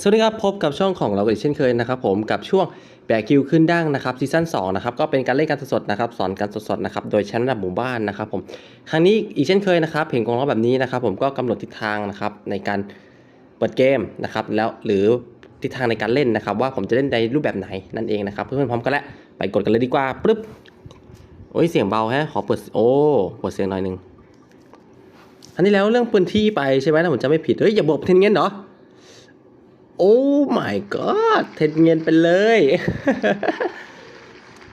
สวัสดีครับ พบกับช่องของเราอีกเช่นเคยนะครับผมกับช่วงแบกคิวขึ้นดั้งนะครับซีซั่น2นะครับก็เป็นการเล่นการสดๆนะครับสอนการสดๆนะครับโดยชั้นระดับหมู่บ้านนะครับผมครั้งนี้อีกเช่นเคยนะครับเพลงกองร้อแบบนี้นะครับผมก็กำหนดทิศทางนะครับในการเปิดเกมนะครับแล้วหรือทิศทางในการเล่นนะครับ ว่าผมจะเล่นในรูปแบบไหนนั่นเองนะครับเพื่อนๆพร้อมกันแล้วไปกดกันเลยดีกว่าปึ๊บโอ้ยเสียงเบาแฮะขอเปิดโอ้เปิดเสียงหน่อยหนึงอันนี้แล้วเรื่องพื้นที่ไปใช่ไหมถ้าผมจะไม่ผิดเฮ้ยอย่าบอกเทนเงี้ยเหรอ โอ้ my god เทนเงินไปเลย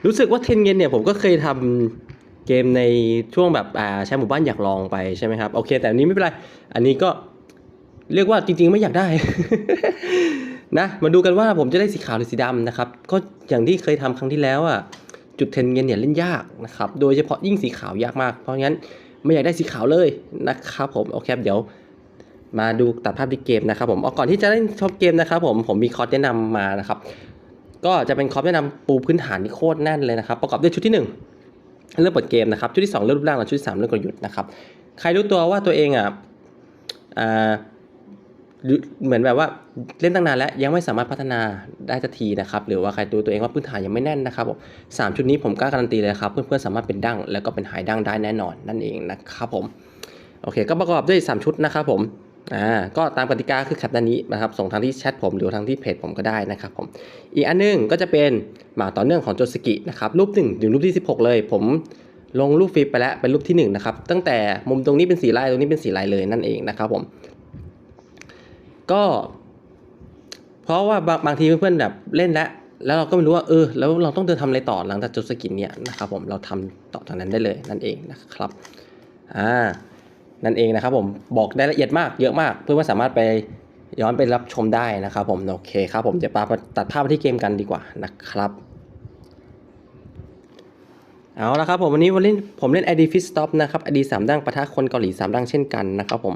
รู้สึกว่าเทนเงินเนี่ยผมก็เคยทำเกมในช่วงแบบอ่าใช้หมู่บ้านอยากลองไปใช่ไหมครับ โอเค แต่อันนี้ไม่เป็นไร อันนี้ก็เรียกว่าจริงๆไม่อยากได้ นะมาดูกันว่าผมจะได้สีขาวหรือสีดำนะครับ ก็อย่างที่เคยทำครั้งที่แล้วอะจุดเทนเงินเนี่ยเล่นยากนะครับ โดยเฉพาะยิ่งสีขาวยากมาก เพราะงั้นไม่อยากได้สีขาวเลยนะครับผม โอเคเดี๋ยว มาดูตัดภาพที่เกมนะครับผมเอาก่อนที่จะเล่นชอบเกมนะครับผมผมมีคอร์สแนะนำมานะครับ ก็จะเป็นคอร์สแนะนำปูพื้นฐานที่โคตรแน่นเลยนะครับ ประกอบด้วยชุดที่ 1 เรื่องเปิดเกมนะครับ ชุดที่ 2 เรื่องรูปร่างและชุดที่สามเรื่องกลยุทธ์นะครับ ใครรู้ตัวว่าตัวเองอะอ่าเหมือนแบบว่าเล่นตั้งนานแล้วยังไม่สามารถพัฒนาได้สักทีนะครับ หรือว่าใครดูตัวเองว่าพื้นฐานยังไม่แน่นนะครับผมสามชุดนี้ผมกล้าการันตีเลยครับ เพื่อนๆสามารถเป็นดั้งแล้วก็เป็นหายดั้งได้แน่นอนนั่นเองนะครับผมโอเค ก็ประกอบด้วย 3 ชุดนะครับผม อ่าก็ตามกติกาคือแคปด้านนี้นะครับ ส่งทางที่แชทผมหรือทางที่เพจผมก็ได้นะครับผมอีกอันหนึงก็จะเป็นหมาต่อเนื่องของโจสกินะครับรูปหนึ่งถึงรูปที่ 16 เลย ผมลงรูปฟิปไปแล้วเป็นรูปที่1นะครับตั้งแต่มุมตรงนี้เป็นสีลายตรงนี้เป็นสีลายเลยนั่นเองนะครับผมก็ เพราะว่าบางบางทีเพื่อนๆแบบเล่นแล้วแล้วเราก็ไม่รู้ว่าเออแล้วเราต้องเดินทำอะไรต่อหลังจากโจสกิเนี่ยนะครับผมเราทำต่อจากนั้นได้เลยนั่นเองนะครับอ่า นั่นเองนะครับผมบอกได้ละเอียดมากเยอะมาก เพื่อนว่สามารถไปย้อนไปรับชมได้นะครับผมโอเคครับผมจะปาตัดภาพไปที่เกมกันดีกว่านะครับเอาละครับผมวันนี้วันเล่นผมเล่น ID Fit Stop นะครับ ID 3ดั้งปะทะคนเกาหลี 3ดั้งเช่นกันนะครับผม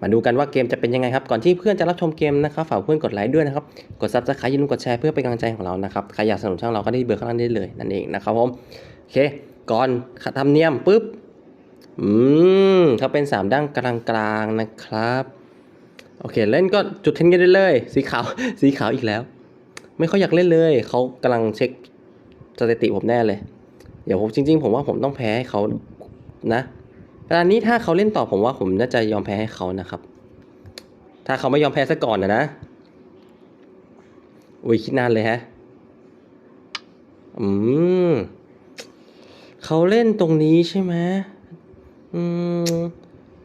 มาดูกันว่าเกมจะเป็นยังไงครับ ก่อนที่เพื่อนจะรับชมเกมนะครับฝากเพื่อนกดไลค์ด้วยนะครับ กด Subscribe อย่าลืมกดแชร์เพื่อเป็นกำลังใจของเรานะครับใครอยากสนับสนุนช่องเราก็ได้เบอร์ข้างล่างได้เลยนั่นเองนะครับผมโอเคก่อนทำเนียมปุ๊บ อืมเขาเป็นสามด้านกลางกลางๆนะครับ โอเค เล่นก็จุดเทนกันได้เลย สีขาว สีขาวอีกแล้ว ไม่ค่อยอยากเล่นเลย เขากำลังเช็คสถิติผมแน่เลย เดี๋ยวผมจริง ๆ ผมว่าผมต้องแพ้ให้เขานะเวลานี้ถ้าเขาเล่นต่อผมว่าผมน่าจะยอมแพ้ให้เขานะครับ ถ้าเขาไม่ยอมแพ้ซะก่อนนะนะ อุ้ยคิดนานเลยฮะ อืมเขาเล่นตรงนี้ใช่ไหม อืม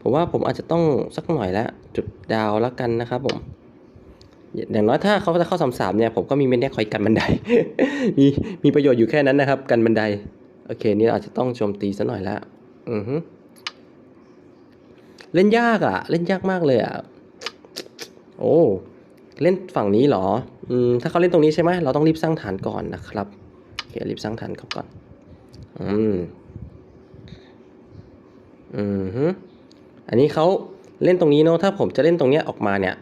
ผมว่าผมอาจจะต้องสักหน่อยแล้วจุดดาวแล้วกันนะครับผมอย่างน้อยถ้าเขาจะเข้าสามสามเนี่ยผมก็มีเมนแดคอยกันบันได มีมีประโยชน์อยู่แค่นั้นนะครับ กันบันได โอเค นี่อาจจะต้องโจมตีซะหน่อยละอือฮึเล่นยากอะ่ะ เล่นยากมากเลยอะ่ะ โอ้เล่นฝั่งนี้เหรอ อืมถ้าเขาเล่นตรงนี้ใช่ไหมเราต้องรีบสร้างฐานก่อนนะครับโอเครีบสร้างฐานเขาก่อน อืม อืมฮึอันนี้เขาเล่นตรงนี้เนาะถ้าผมจะเล่นตรงเนี้ยออกมาเนี่ย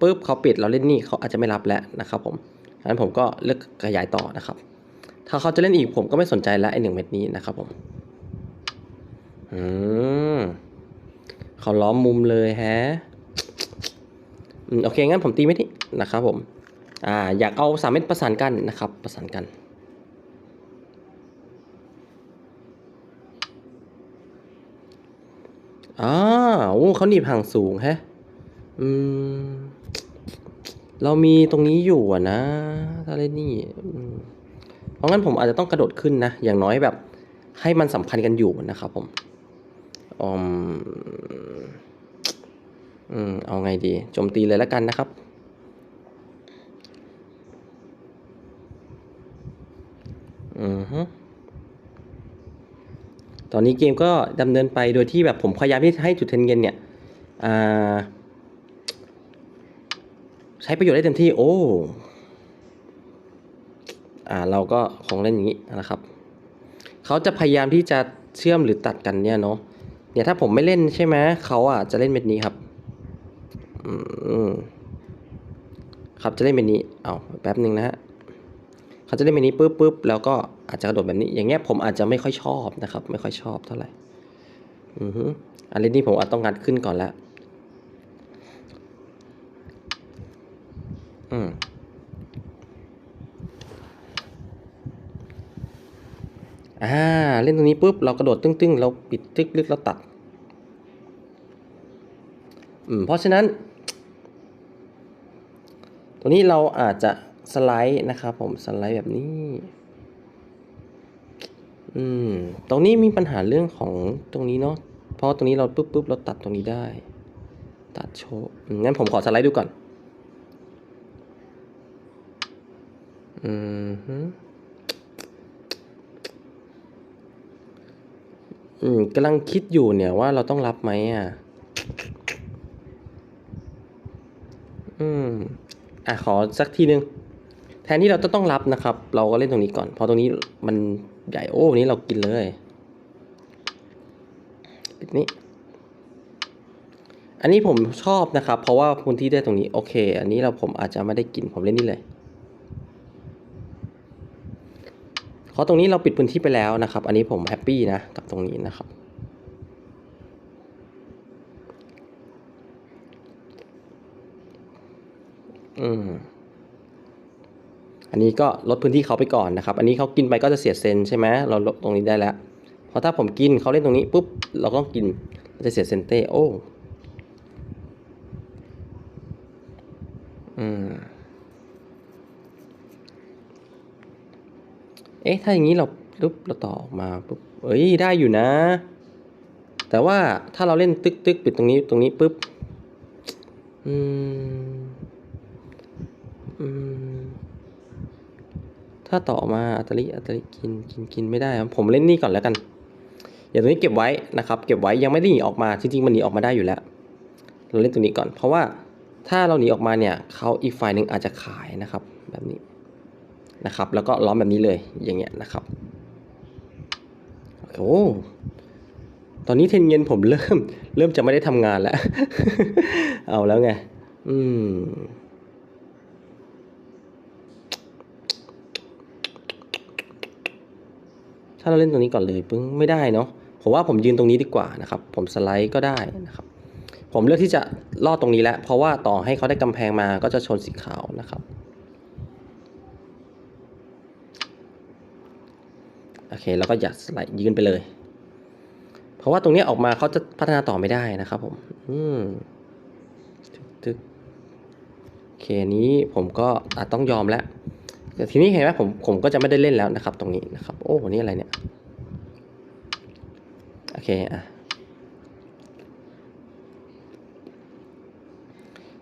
ปุ๊บเขาปิดเราเล่นนี่เขาอาจจะไม่รับแล้วนะครับผมงั้นผมก็เลือกขยายต่อนะครับ ถ้าเขาจะเล่นอีกผมก็ไม่สนใจแล้วไอ้หนึ่งเม็ดนี้นะครับผมอืมเขาล้อมมุมเลยแฮะอืมโอเคงั้นผมตีเม็ดนี้นะครับผมอ่าอยากเอาสามเม็ดประสานกันนะครับ ประสานกัน อ่าโอ้เขาหนีบห่างสูงแฮะ อืม เรามีตรงนี้อยู่อะนะถ้าเล่นนี่เพราะงั้นผมอาจจะต้องกระโดดขึ้นนะ อย่างน้อยแบบ ให้มันสัมพันธ์กันอยู่นะครับผมอืมอืม เอาไงดี โจมตีเลยแล้วกันนะครับ อือฮึ ตอนนี้เกมก็ดำเนินไปโดยที่แบบผมพยายามที่ให้จุดเทนเงินเนี่ยใช้ประโยชน์ได้เต็มที่ โอ้อ่าเราก็คงเล่นอย่างนี้นะครับ เขาจะพยายามที่จะเชื่อมหรือตัดกันเนี่ยเนาะเนี่ยถ้าผมไม่เล่นใช่ไหมเขาอะจะเล่นเม็ดนี้ครับอืมครับจะเล่นเม็ดนี้เอาแป๊บหนึ่งนะฮะ เขาจะเล่นแบบนี้ปุ๊บปุ๊บแล้วก็อาจจะกระโดดแบบนี้ อย่างเงี้ยผมอาจจะไม่ค่อยชอบนะครับ ไม่ค่อยชอบเท่าไหร่อือฮึอันนี้นี่ผมอาจต้องงัดขึ้นก่อนละอือืมอ่าเล่นตรงนี้ปุ๊บเรากระโดดตึ้งๆเราปิดตึกลึกแล้วตัด อืมเพราะฉะนั้น ตรงนี้เราอาจจะ สไลด์นะครับผมสไลด์แบบนี้ อืม ตรงนี้มีปัญหาเรื่องของตรงนี้เนาะเพราะตรงนี้เราปุ๊บปุ๊บเราตัดตรงนี้ได้ ตัดโชว์งั้นผมขอสไลด์ดูก่อน อืมฮึอืมกำลังคิดอยู่เนี่ยว่าเราต้องรับไหมอะ อืม อะ ขอสักทีนึง แทนที่เราจะต้องรับนะครับ เราก็เล่นตรงนี้ก่อนพราะตรงนี้มันใหญ่โอ้นี้เรากินเลยปิดนี้ อันนี้ผมชอบนะครับ เพราะว่าพื้นที่ได้ตรงนี้โอเค อันนี้เราผมอาจจะไม่ได้กินผมเล่นนี่เลยเพราะตรงนี้เราปิดพื้นที่ไปแล้วนะครับ อันนี้ผมแฮปปี้นะกับตรงนี้นะครับ อืม อันนี้ก็ลดพื้นที่เขาไปก่อนนะครับ อันนี้เขากินไปก็จะเสียเซนใช่ไหมเราลดตรงนี้ได้แล้ว เพราะถ้าผมกินเขาเล่นตรงนี้ปุ๊บเราก็กินมันจะเสียเซนเต้โอ้อืมเอ๊ะถ้าอย่างนี้เราปุ๊บเราต่อออกมาปุ๊บเอ้ยได้อยู่นะ แต่ว่าถ้าเราเล่นตึกตึกปิดตรงนี้ตรงนี้ปุ๊บอืม อืม ถ้าต่อมาอัตลิอัตลิกินกินกินไม่ได้ครับผมเล่นนี่ก่อนแล้วกัน อย่างตรงนี้เก็บไว้นะครับเก็บไว้ยังไม่ได้หนีออกมาจริงๆมันหนีออกมาได้อยู่แล้ว เราเล่นตรงนี้ก่อน เพราะว่าถ้าเราหนีออกมาเนี่ยเขาอีกฝ่ายหนึ่งอาจจะขายนะครับแบบนี้นะครับ แล้วก็ล้อมแบบนี้เลยอย่างเงี้ยนะครับโอ้ตอนนี้เทนเย็นผมเริ่ม เริ่มจะไม่ได้ทำงานแล้ว เอาแล้วไง อืม ถ้าเราเล่นตรงนี้ก่อนเลยปึ้งไม่ได้เนาะผมว่าผมยืนตรงนี้ดีกว่านะครับ ผมสไลด์ก็ได้นะครับ ผมเลือกที่จะลอดตรงนี้แล้วเพราะว่าต่อให้เขาได้กำแพงมาก็จะชนสีขาวนะครับโอเคแล้วก็อยากสไลด์ยืนไปเลย เพราะว่าตรงนี้ออกมาเขาจะพัฒนาต่อไม่ได้นะครับ ผม อืมตึกโอเคนี้ผมก็อาจต้องยอมแล้ว ทีนี้เห็นไหมผมผมก็จะไม่ได้เล่นแล้วนะครับ ตรงนี้นะครับ โอ้นนี้อะไรเนี่ย โอเคอะ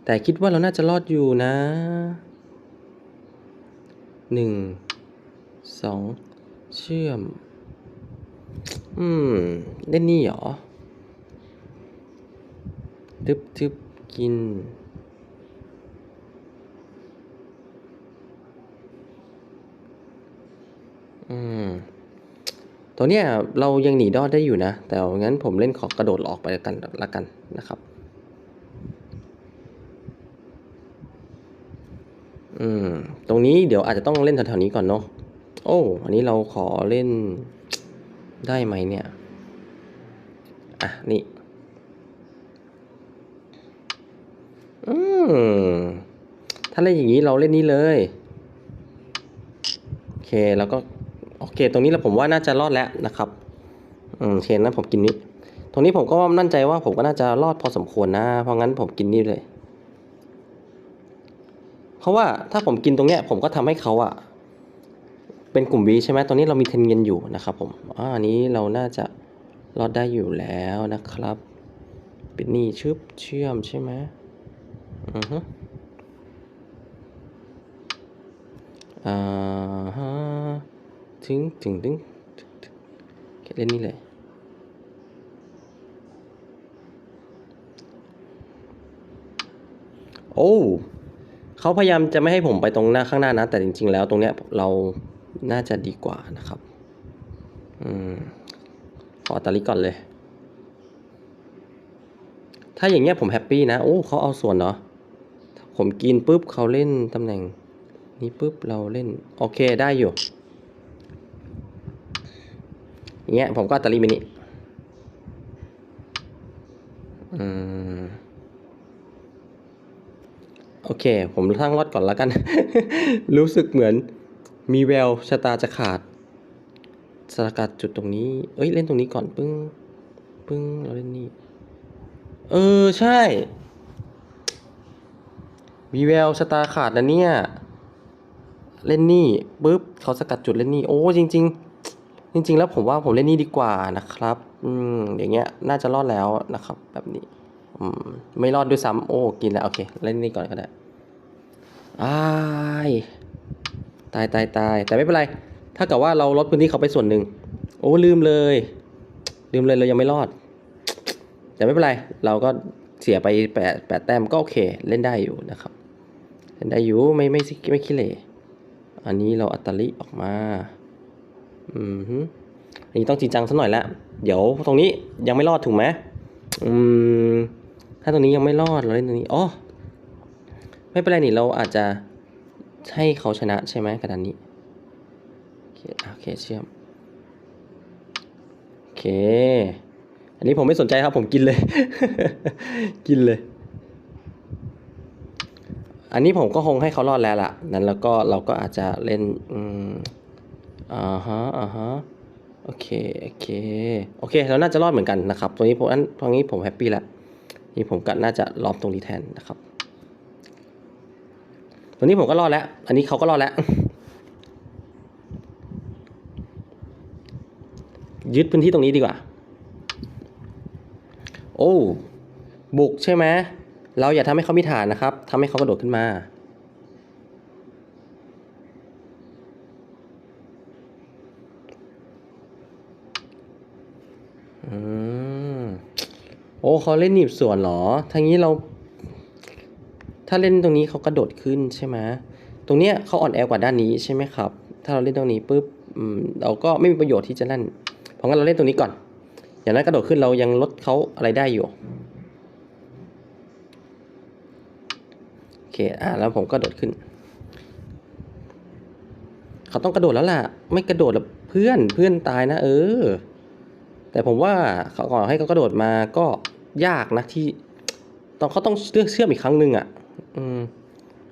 แต่คิดว่าเราน่าจะรอดอยู่นะหนึ่งสองเชื่อม อืม เล่นนี่หรอทึบทึบกิน อืม ตัวเนี้ยเรายังหนีรอดได้อยู่นะ แต่งั้นผมเล่นขอกระโดดออกไปละกันละกันนะครับ อืม ตรงนี้เดี๋ยวอาจจะต้องเล่นแถวๆนี้ก่อนเนาะ โอ้ อันนี้เราขอเล่นได้ไหมเนี่ย อะ นี่ อืม ถ้าเล่นอย่างนี้เราเล่นนี้เลย โอเค แล้วก็ โอเค ตรงนี้เราผมว่าน่าจะรอดแล้วนะครับอืมโอเคนะผมกินนี้ ตรงนี้ผมก็มั่นใจว่าผมก็น่าจะรอดพอสมควรนะ เพราะงั้นผมกินนี่เลย เพราะว่าถ้าผมกินตรงเนี้ย ผมก็ทำให้เขาอะเป็นกลุ่มวีใช่ไหมตอนนี้เรามีเทนเงินอยู่นะครับผมอ่าอันนี้เราน่าจะรอดได้อยู่แล้วนะครับ ปิดนี่ชึบเชื่อมใช่ไหมอือฮึอ่าฮะ ถึงถึงถึงแค่เล่นนี่เลยโอ้เขาพยายามจะไม่ให้ผมไปตรงหน้าข้างหน้านะ แต่จริง ๆ แล้วตรงเนี้ยเราน่าจะดีกว่านะครับ อืมขอตาลิก่อนเลย ถ้าอย่างเงี้ยผมแฮปปี้นะ โอ้เขาเอาส่วนเนาะผมกินปุ๊บเขาเล่นตำแหน่ง นี้ปุ๊บเราเล่น โอเคได้อยู่ อย่าง เงี้ยผมก็ตาลิมินิอืมโอเค ผมทั้งรอดก่อนแล้วกัน รู้สึกเหมือนมีแววชะตาจะขาดสกัดจุดตรงนี้ เอ้ย เล่นตรงนี้ก่อนปึ้ง ปึ้งเราเล่นนี่ เออ ใช่ มีแววชะตาขาดนะเนี่ย เล่นนี่ปุ๊บเขาสกัดจุดเล่นนี่ โอ้ จริง ๆ จริงๆ แล้วผมว่าผมเล่นนี่ดีกว่านะครับ อืมอย่างเงี้ยน่าจะรอดแล้วนะครับ แบบนี้อืมไม่รอดด้วยซ้ำโอ้กินแล้วโอเคเล่นนี่ก่อนก็ได้อ้ายตายตายตายแต่ไม่เป็นไร ถ้าเกับว่าเราลดพื้นที่เขาไปส่วนหนึ่งโอ้ลืมเลย ลืมเลยเรายังไม่รอด แต่ไม่เป็นไร เราก็เสียไปแปดแปดแต้มก็โอเค เล่นได้อยู่นะครับ เล่นได้อยู่ไม่ไม่ไม่ไม่ขี้เหร่อันนี้เราอัตลิออกมา อืมฮึอันนี้ต้องจริงจังสักหน่อยละเดี๋ยวตรงนี้ยังไม่รอดถูกไหมอืมถ้าตรงนี้ยังไม่รอดเราเล่นตรงนี้อ๋อไม่เป็นไรนี่เราอาจจะให้เขาชนะใช่ไหมกระดานนี้โอเคโอเคเชื่อมโอเค อันนี้ผมไม่สนใจครับผมกินเลย กินเลย อันนี้ผมก็คงให้เขารอดแล้วล่ะ นั้นแล้วก็เราก็อาจจะเล่นอืม อ่าฮะอ่าฮะโอเคโอเคโอเคเราน่าจะรอดเหมือนกันนะครับตรงนี้ผมอันตรงนี้ผมแฮปปี้แล้วนี่ผมก็น่าจะรอบตรงนี้แทนนะครับตรงนี้ผมก็รอดแล้ว อันนี้เขาก็รอดแล้ว ยึดพื้นที่ตรงนี้ดีกว่า โอ้บุกใช่ไหมเราอย่าทำให้เขามีฐานนะครับทำให้เขากระโดดขึ้นมา โอ้เขาเล่นหนีบส่วนเหรอทางนี้เรา ถ้าเล่นตรงนี้เขากระโดดขึ้นใช่ไหมตรงเนี้ยเขาอ่อนแอกว่าด้านนี้ใช่ไหมครับ ถ้าเราเล่นตรงนี้ปุ๊บเราก็ไม่มีประโยชน์ที่จะเล่น เพราะงั้นเราเล่นตรงนี้ก่อน อย่างนั้นกระโดดขึ้นเรายังลดเขาอะไรได้อยู่โอเคอ่าแล้วผมก็โดดขึ้น เขาต้องกระโดดแล้วล่ะ ไม่กระโดดแล้วเพื่อนเพื่อนตายนะ เออ แต่ผมว่าเขาก่อนให้เขากระโดดมาก็ ยากนะที่ต้องเขาต้องเลือกเชื่อมอีกครั้งหนึ่งอะ อืม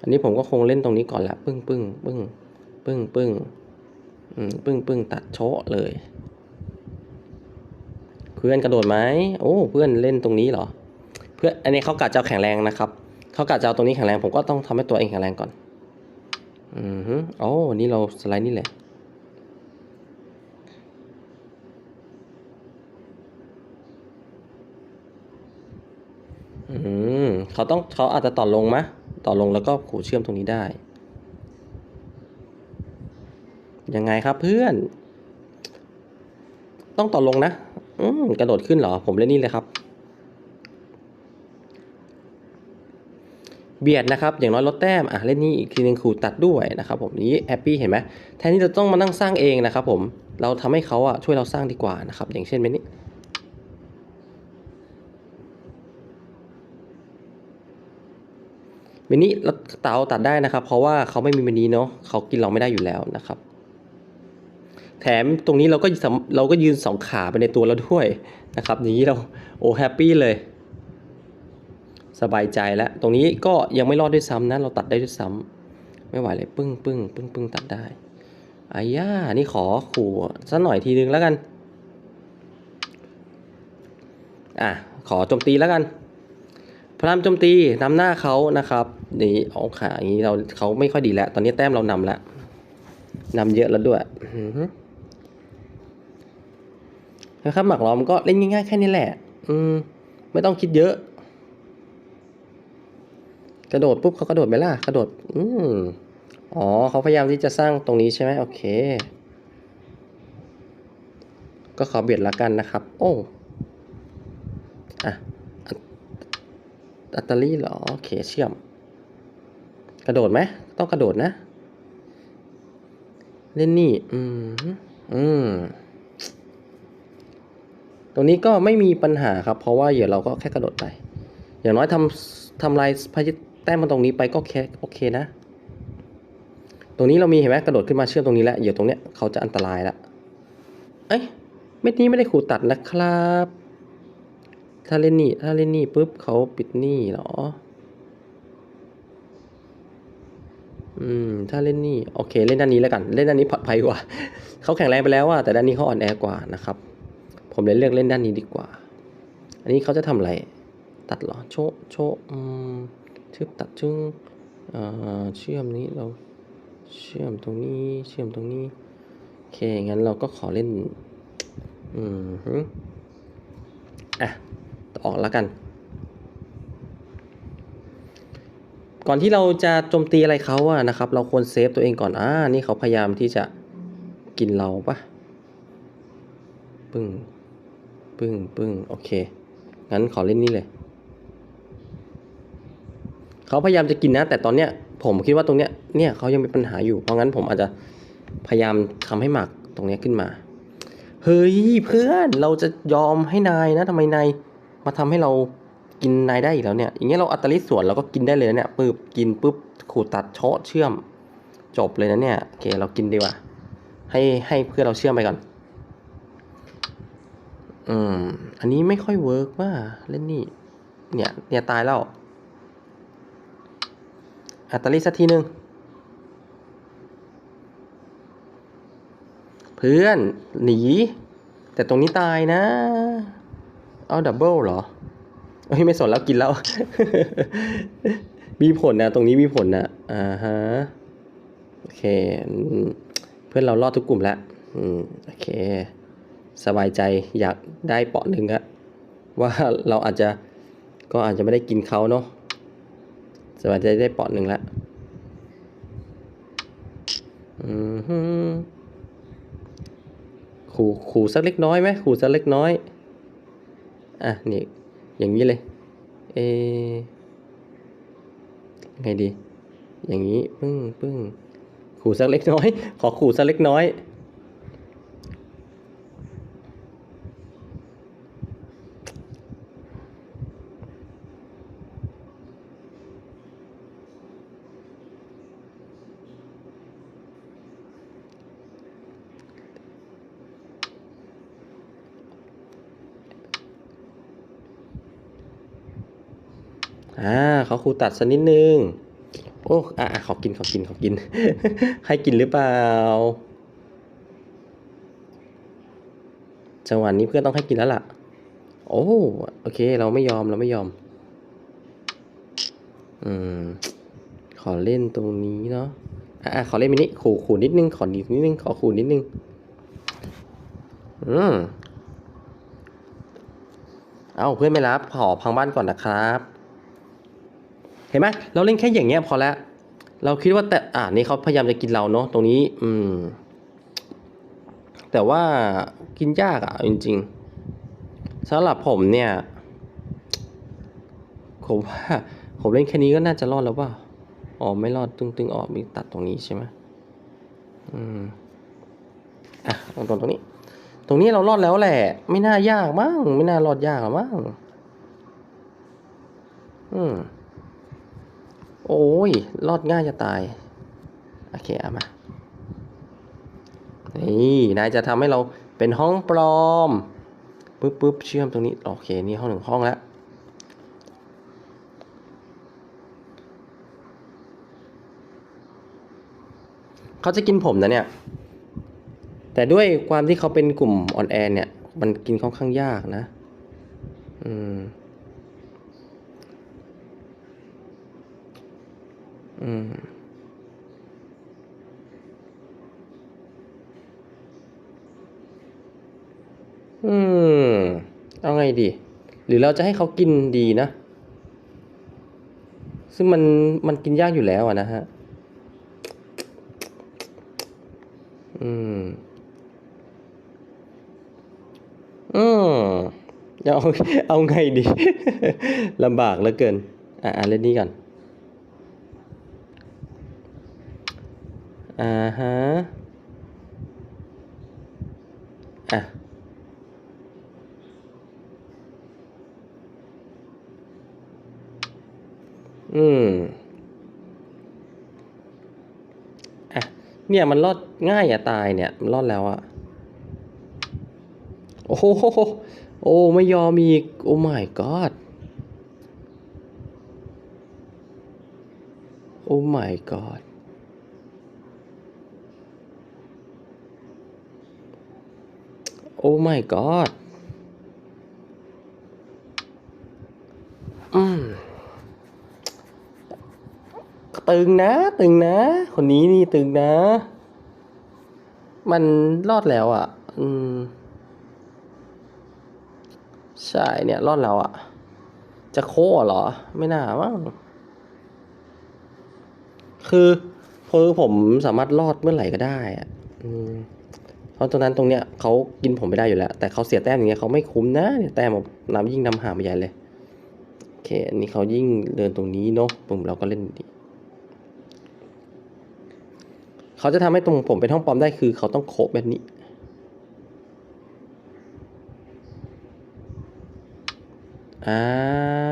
อันนี้ผมก็คงเล่นตรงนี้ก่อนละปึ้งปึ้งปึ้งปึ้งปึ้งอืมปึ้งปึ้งตัดโชะเลย เพื่อนกระโดดไหมโอ้เพื่อนเล่นตรงนี้เหรอ เพื่อนอันนี้เขากะจะเอาแข็งแรงนะครับเขากะจะเอาตรงนี้แข็งแรงผมก็ต้องทำให้ตัวเองแข็งแรงก่อน อือฮึโอ้วันนี้เราสไลด์นี่แหละ อืมเขาต้องเขาอาจจะต่อลงมะต่อลงแล้วก็ขูเชื่อมตรงนี้ได้ ยังไงครับเพื่อน ต้องต่อลงนะ อืมกระโดดขึ้นเหรอ ผมเล่นนี่เลยครับ เบียดนะครับ อย่างน้อยลดแต้ม อะเล่นนี่อีกทีนึงขูดตัดด้วยนะครับ ผมนี้แฮปปี้เห็นไหมแทนที่จะต้องมานั่งสร้างเองนะครับ ผม เราทำให้เขาอะช่วยเราสร้างดีกว่านะครับ อย่างเช่นเมนี้ มินิเราเตาตัดได้นะครับ เพราะว่าเขาไม่มีมินิเนาะเขากินเราไม่ได้อยู่แล้วนะครับ แถมตรงนี้เราก็เราก็ยืนสองขาไปในตัวเราด้วยนะครับอย่างนี้เราโอ้แฮปปี้เลยสบายใจแล้ว ตรงนี้ก็ยังไม่รอดด้วยซ้ำนะ เราตัดได้ด้วยซ้ำไม่ไหวเลยปึ้งปึ้งปึ้งปึ้งตัดได้อาย่านี่ขอขู่สักหน่อยทีนึงแล้วกัน อะ ขอโจมตีแล้วกัน พยายามโจมตีนำหน้าเขานะครับนี่เอาขาอย่างนี้เราเขาไม่ค่อยดีแล้ว ตอนนี้แต้มเรานำแล้วนำเยอะแล้วด้วยนะครับหมักล้อมก็เล่นง่ายๆแค่นี้แหละ อืม ไม่ต้องคิดเยอะ กระโดดปุ๊บเขากระโดดไหมล่ะกระโดด อืมอ๋อเขาพยายามที่จะสร้างตรงนี้ใช่ไหมโอเค ก็ขอเบียดละกันนะครับ โอ้ะ อัตตาลีเหรอโอเคเชื่อม กระโดดไหมต้องกระโดดนะ เล่นนี่ อืม อืม ตรงนี้ก็ไม่มีปัญหาครับ เพราะว่าเดี๋ยวเราก็แค่กระโดดไป อย่างน้อยทำทำลายพายุแต้มมาตรงนี้ไปก็แค่โอเคนะ ตรงนี้เรามีเห็นไหมกระโดดขึ้นมาเชื่อมตรงนี้แล้วเดี๋ยวตรงเนี้ยเขาจะอันตรายละเอ้ยเม็ดนี้ไม่ได้ขูดตัดนะครับ ถ้าเล่นนี่ ถ้าเล่นนี่ปุ๊บเขาปิดนี่เหรอ อืม ถ้าเล่นนี่ โอเค เล่นด้านนี้แล้วกัน เล่นด้านนี้ปลอดภัยกว่า เขาแข็งแรงไปแล้วอะแต่ด้านนี้เขาอ่อนแอกว่านะครับ ผมเลยเลือกเล่นด้านนี้ดีกว่า อันนี้เขาจะทำอะไร ตัดเหรอ โชโชอืมชึบตัดชึ่งเอ่อเชื่อมนี้เราเชื่อมตรงนี้ เชื่อมตรงนี้ โอเค งั้นเราก็ขอเล่น อืมอะ ออกแล้วกัน ก่อนที่เราจะโจมตีอะไรเขาอะนะครับ เราควรเซฟตัวเองก่อนอ่านี่เขาพยายามที่จะกินเราปะปึ้งปึ้งปึ้งโอเค งั้นขอเล่นนี่เลย เขาพยายามจะกินนะ แต่ตอนเนี้ยผมคิดว่าตรงเนี้ยเนี่ยเขายังมีปัญหาอยู่ เพราะงั้นผมอาจจะพยายามทำให้หมักตรงเนี้ยขึ้นมา เฮ้ยเพื่อนเราจะยอมให้นายนะทำไมนาย มาทำให้เรากินนายได้อีกแล้วเนี่ย อย่างเงี้ยเราอัตลิส่วนเราก็กินได้เลยนะเนี่ยปึ๊บกินปุ๊บขูดตัดเชาะเชื่อม จบเลยนะเนี่ยโอเคเรากินดีกว่า ให้ให้เพื่อเราเชื่อมไปก่อน อืม อันนี้ไม่ค่อยเวิร์กว่าเล่นนี่เนี่ย เนี่ยตายแล้ว อัตลิสสักทีหนึ่งเพื่อนหนี แต่ตรงนี้ตายนะ เอาดับเบิลเหรอเฮ้ยไม่สนแล้วกินแล้ว มีผลนะ ตรงนี้มีผลนะอ่าฮะโอเค เพื่อนเรารอดทุกกลุ่มแล้วอืมโอเค สบายใจอยากได้เปาะหนึ่งอะว่าเราอาจจะก็อาจจะไม่ได้กินเขาเนาะสบายใจได้เปาะหนึ่งล้วอืมขู่ขู่สักเล็กน้อยไหมขู่สักเล็กน้อย อะนี่อย่างนี้เลยเอไงดี อย่างนี้ ปึ้งปึ้งขู่สักเล็กน้อย ขอขู่สักเล็กน้อย ครูตัดสักนิดนึง โอ้อะขอกินขอกินขอกิน ให้กินหรือเปล่า จังหวะนี้เพื่อนต้องให้กินแล้วล่ะ โอ้โอเค เราไม่ยอมเราไม่ยอม อืม ขอเล่นตรงนี้เนาะ อะขอเล่นมินิขู่ขู่นิดนึง ขอนิดนึง ขอขู่นิดนึง อืมเอาเพื่อนไม่รับขอพังบ้านก่อนนะครับ เห็นไหมเราเล่นแค่อย่างเงี้ยพอแล้วเราคิดว่าแต่อ่านี่เขาพยายามจะกินเราเนาะตรงนี้ อืม แต่ว่ากินยากอะ่ะจริงๆสำหรับผมเนี่ยผมว่าผมเล่นแค่นี้ก็น่าจะรอดแล้วเปล่าอ๋อไม่รอดตึงๆออกมีตัดตรงนี้ใช่ไหมอืมอะตรงตรงตรงนี้ ตรงนี้เรารอดแล้วแหละ ไม่น่ายากมั้งไม่น่ารอดยากหรอมั้งอืม โอ้ย รอดง่ายจะตาย โอเค เอามา นี่ นายจะทำให้เราเป็นห้องปลอมปุ๊บปุ๊บเชื่อมตรงนี้ โอเค นี่ห้องหนึ่งห้องแล้ว เขาจะกินผมนะเนี่ย แต่ด้วยความที่เขาเป็นกลุ่มอ่อนแอเนี่ย มันกินค่อนข้างยากนะ อืม อืมอืม เอาไงดี หรือเราจะให้เขากินดีนะ ซึ่งมันมันกินยากอยู่แล้วอะนะฮะ อืม อืมเอาเอาไงดีลำบากเหลือเกิน อะอะเล่นนี้ก่อน อ่าฮะ อะ อืม อะ เนี่ยมันรอดง่ายอย่าตายเนี่ย มันรอดแล้วอะโอ้โห โอ้ ไม่ยอมอีก โอ้ my god โอ้ my god โอ้ my god อืมตึงนะ ตึงนะ คนนี้นี่ตึงนะ มันรอดแล้วอะ อืม ใช่เนี่ย รอดแล้วอะ จะโค้เหรอ ไม่น่ามั้งคือคือผมสามารถรอดเมื่อไหร่ก็ได้อะอืม ราะตรงนั้นตรงเนี้ยเขากินผมไม่ได้อยู่แล้ว แต่เขาเสียแต้มอย่างเงี้ยเขาไม่คุ้มนะเนี่ยแต้มแบบน้ำยิ่งนำห่างไปใหญ่เลยโอเคอันนี้เขายิ่งเดินตรงนี้เนาะปุ่มเราก็เล่นดีเขาจะทำให้ตรงผมเป็นห้องปอมได้คือเขาต้องโคบแบบนี้ อ่า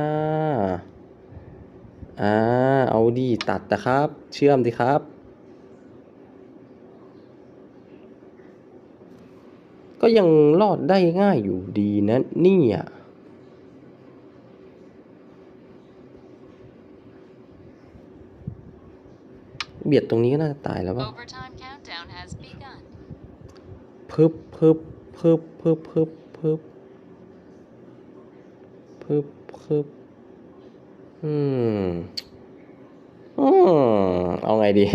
อ่า เอาดีตัดนะครับ เชื่อมดีครับ ยังรอดได้ง่ายอยู่ดีนะเนี่ยเบียดตรงนี้ก็น่าจะตายแล้วป่ะ Overtime countdown has begun. พึบพึบพึบพึบพึบพึบพึบพึบอืมอืมเอาไงดี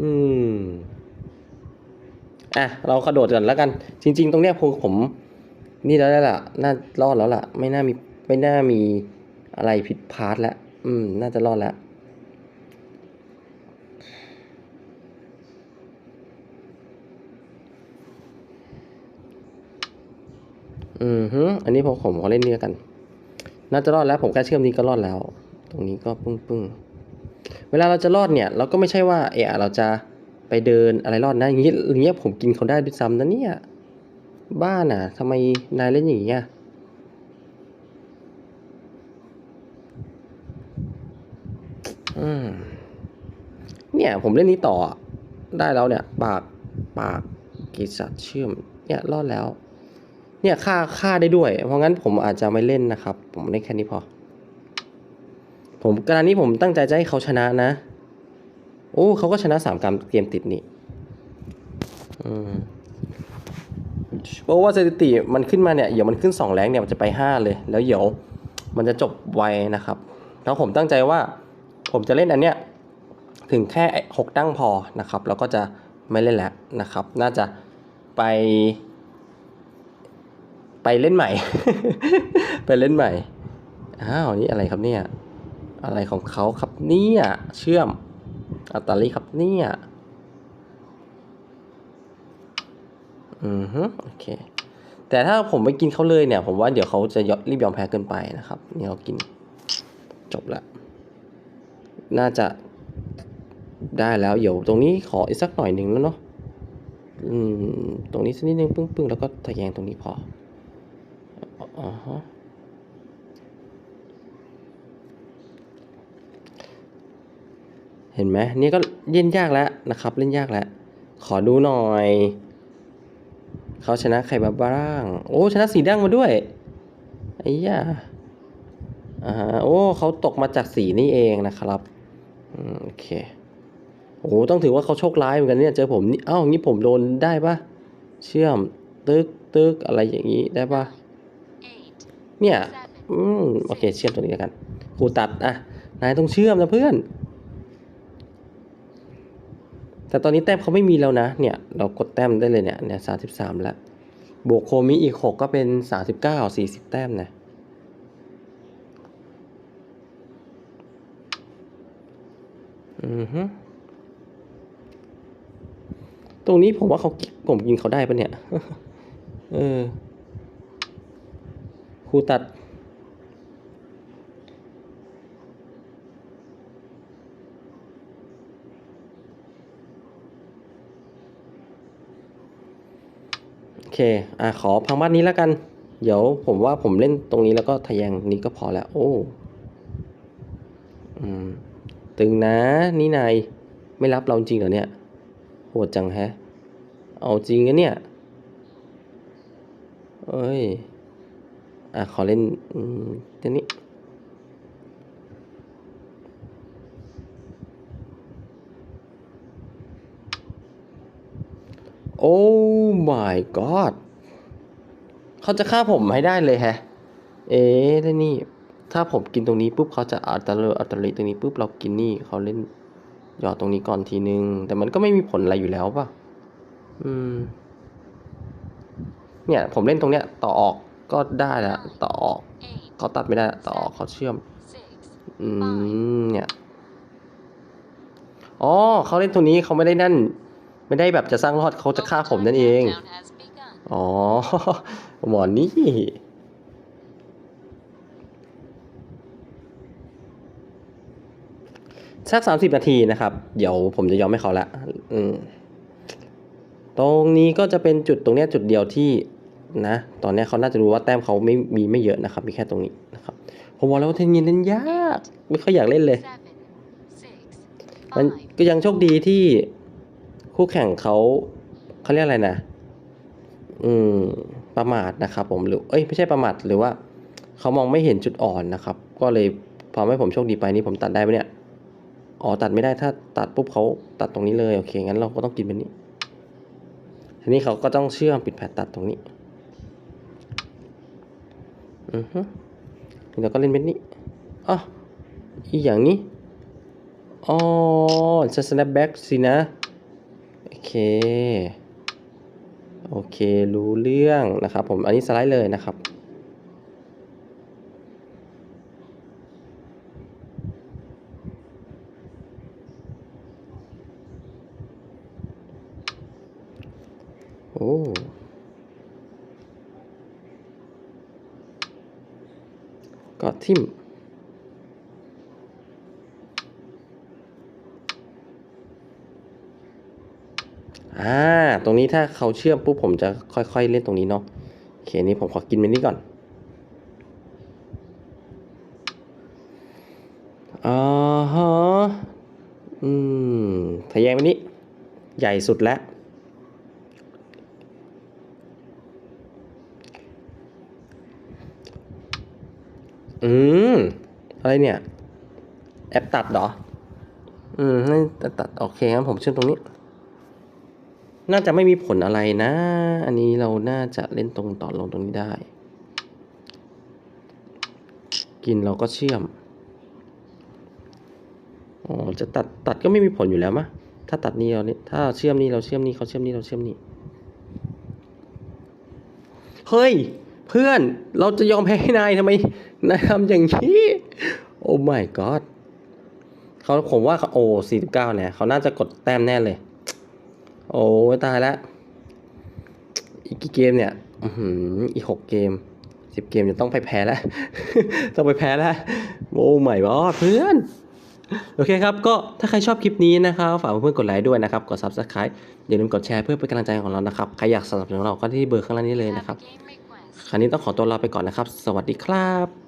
อืม อะเรากระโดดก่อนแล้วกัน จริง ๆ ตรงเนี้ยผมผมนี่แล้วแหละน่ารอดแล้วล่ะ ไม่น่ามีไม่น่ามีอะไรผิดพลาดแล้วอืม น่าจะรอดแล้วอือฮึอันนี้ผมผมขอเล่นนี่แล้วกัน น่าจะรอดแล้ว ผมแค่เชื่อมนี้ก็รอดแล้ว ตรงนี้ก็ปึ้งปึ้งเวลาเราจะรอดเนี่ย เราก็ไม่ใช่ว่าเอะเราจะ ไปเดินอะไรรอดนะอย่างนี้อย่างเงี้ยผมกินเขาได้ด้วยซ้ำนะเนี่ย บ้าน่ะทำไมนายเล่นอย่างเงี้ยอืมเนี่ย ผมเล่นนี้ต่อ ได้แล้วเนี่ย ปากปากกิสัตว์เชื่อม เนี่ยรอดแล้ว เนี่ยฆ่าฆ่าได้ด้วย เพราะงั้นผมอาจจะไม่เล่นนะครับ ผมเล่นแค่นี้พอ ผมการนี้ผมตั้งใจจะให้เขาชนะนะ โอ้เขาก็ชนะสามกรรมเกมติดนี่อืมเพราะว่าสถิติมันขึ้นมาเนี่ยเดี๋ยวมันขึ้นสองแรงเนี่ยมันจะไปห้าเลย แล้วเดี๋ยวมันจะจบไวนะครับ แล้วผมตั้งใจว่าผมจะเล่นอันเนี้ยถึงแค่หกตั้งพอนะครับ แล้วก็จะไม่เล่นแล้วนะครับ น่าจะไป ไปเล่นใหม่ ไปเล่นใหม่อ้าวนี่อะไรครับเนี่ย อะไรของเขาครับเนี่ยเชื่อม อัตตาลีครับเนี่ย อือฮึโอเค แต่ถ้าผมไปกินเขาเลยเนี่ย ผมว่าเดี๋ยวเขาจะยอรีบยอมแพ้เกินไปนะครับ นี่เรากิน จบละ น่าจะได้แล้วเดี๋ยวตรงนี้ขออีกสักหน่อยหนึ่งแล้วเนาะอืม ตรงนี้สักนิดนึงปึ้งๆ แล้วก็ทะแยงตรงนี้พออ่าฮะ เห็นไหมนี่ก็เล่นยากแล้วนะครับ เล่นยากแล้ว ขอดูหน่อย เขาชนะใครมาบ้าง โอ้ ชนะสีดั้งมาด้วยไอ้ย่าอ่าโอ้เขาตกมาจากสีนี่เองนะครับอืมโอเคโอ้ต้องถือว่าเขาโชคร้ายเหมือนกันเนี่ยเจอผมนี่เอ้างี้ผมโดนได้ปะเชื่อมตึกตึกอะไรอย่างนี้ได้ปะเนี่ยอืมโอเค เชื่อมตรงนี้แล้วกันครูตัดอะนายต้องเชื่อมนะเพื่อน แต่ตอนนี้แต้มเขาไม่มีแล้วนะ เนี่ย เรากดแต้มได้เลยเนี่ย เนี่ยสาสิบสามแล้ว บวกโคมิอีกหกก็เป็นสาสิบเก้าสี่สิบแต้มนะ อือฮึ ตรงนี้ผมว่าเขาผมกินเขาได้ปะเนี่ย เออครูตัด เค อะขอพังบ้านนี้แล้วกัน เดี๋ยวผมว่าผมเล่นตรงนี้แล้วก็ทะแยงนี้ก็พอแล้ว โอ้อืมตึงนะ นี่นายไม่รับเราจริงเหรอเนี่ย โหดจังแฮะ เอาจริงนะเนี่ย เอ้ย อะขอเล่นอืมเดี๋ยวนี้ โอ้ my god เขาจะฆ่าผมให้ได้เลยแฮะ เอ๊ะแล้วนี่ ถ้าผมกินตรงนี้ปุ๊บเขาจะอัตโนอัตโนมัติตรงนี้ปุ๊บเรากินนี่เขาเล่นหยอดตรงนี้ก่อนทีนึง แต่มันก็ไม่มีผลอะไรอยู่แล้วป่ะ อืม เนี่ย ผมเล่นตรงเนี้ย ต่อออกก็ได้ละต่อออกเขาตัดไม่ได้ต่อออกเขาเชื่อม อืม เนี่ยอ๋อเขาเล่นตรงนี้เขาไม่ได้นั่น ไม่ได้แบบจะสร้างรอดเขาจะฆ่าผมนั่นเอง อ๋อ หมอนนี่สักสามสิบนาทีนะครับ เดี๋ยวผมจะยอมให้เขาละตรงนี้ก็จะเป็นจุดตรงนี้จุดเดียวที่นะ ตอนนี้เขาน่าจะรู้ว่าแต้มเขาไม่มีไม่เยอะนะครับ มีแค่ตรงนี้นะครับ ผมบอกแล้วว่าเทนนิสเล่นยาก ไม่ค่อยอยากเล่นเลย มันก็ยังโชคดีที่ คู่แข่งเขาเขาเรียกอะไรนะ อืม ประมาทนะครับ ผมหรือ เอ้ยไม่ใช่ประมาทหรือว่าเขามองไม่เห็นจุดอ่อนนะครับ ก็เลยพอให้ผมโชคดีไปนี่ผมตัดได้ไหมเนี่ยอ๋อตัดไม่ได้ถ้าตัดปุ๊บเขาตัดตรงนี้เลยโอเคงั้นเราก็ต้องกินแบบนี้ทีนี้เขาก็ต้องเชื่อมปิดแผลตัดตรงนี้อือฮึทีนี้เราก็เล่นแบบนี้อ๋ออีอย่างนี้อ๋อจะ snapback สินะ เค โอเค รู้เรื่องนะครับผม อันนี้สไลด์เลยนะครับ โอ้ก็ทิม อ่า ตรง นี้ถ้าเขาเชื่อมปุ๊บผมจะค่อย ๆ เล่นตรงนี้เนาะโอเคนี่ผมขอกินมันนี้ก่อนอ่าฮะอืมทะแยงมันนี้ ใหญ่สุดแล้วอืม อะไรเนี่ย แอปตัดเหรอ อืมนั่นตัดตัด โอเคงั้นผมเชื่อมตรงนี้ น่าจะไม่มีผลอะไรนะ อันนี้เราน่าจะเล่นตรงต่อลงตรงนี้ได้ กินเราก็เชื่อม อ๋อ จะตัดตัดก็ไม่มีผลอยู่แล้วมะ ถ้าตัดนี่เราเนี่ยถ้าเชื่อมนี่เราเชื่อมนี่เขาเชื่อมนี่เราเชื่อมนี่ เฮ้ย เพื่อน เราจะยอมแพ้ให้นายทำไม นายทำอย่างนี้ โอ้ my god เขาผมว่าเขาโอ้สี่สิบเก้าเนี่ย เขาน่าจะกดแต้มแน่เลย โอ้ตายแล้วอีกกี่เกมเนี่ยอีกหกเกมสิบเกมจะต้องไปแพ้แล้ว ต้องไปแพ้แล้วโอ้ไม่บอสเพื่อน โอเคครับ ก็ถ้าใครชอบคลิปนี้นะครับ ฝากเพื่อนๆกดไลค์ด้วยนะครับ กด subscribe อย่าลืมกดแชร์เพื่อเป็นกำลังใจของเรานะครับ ใครอยากสนับสนุนเราก็ที่เบอร์ข้างล่างนี้เลยนะครับ คราวนี้ต้องขอตัวลาไปก่อนนะครับ สวัสดีครับ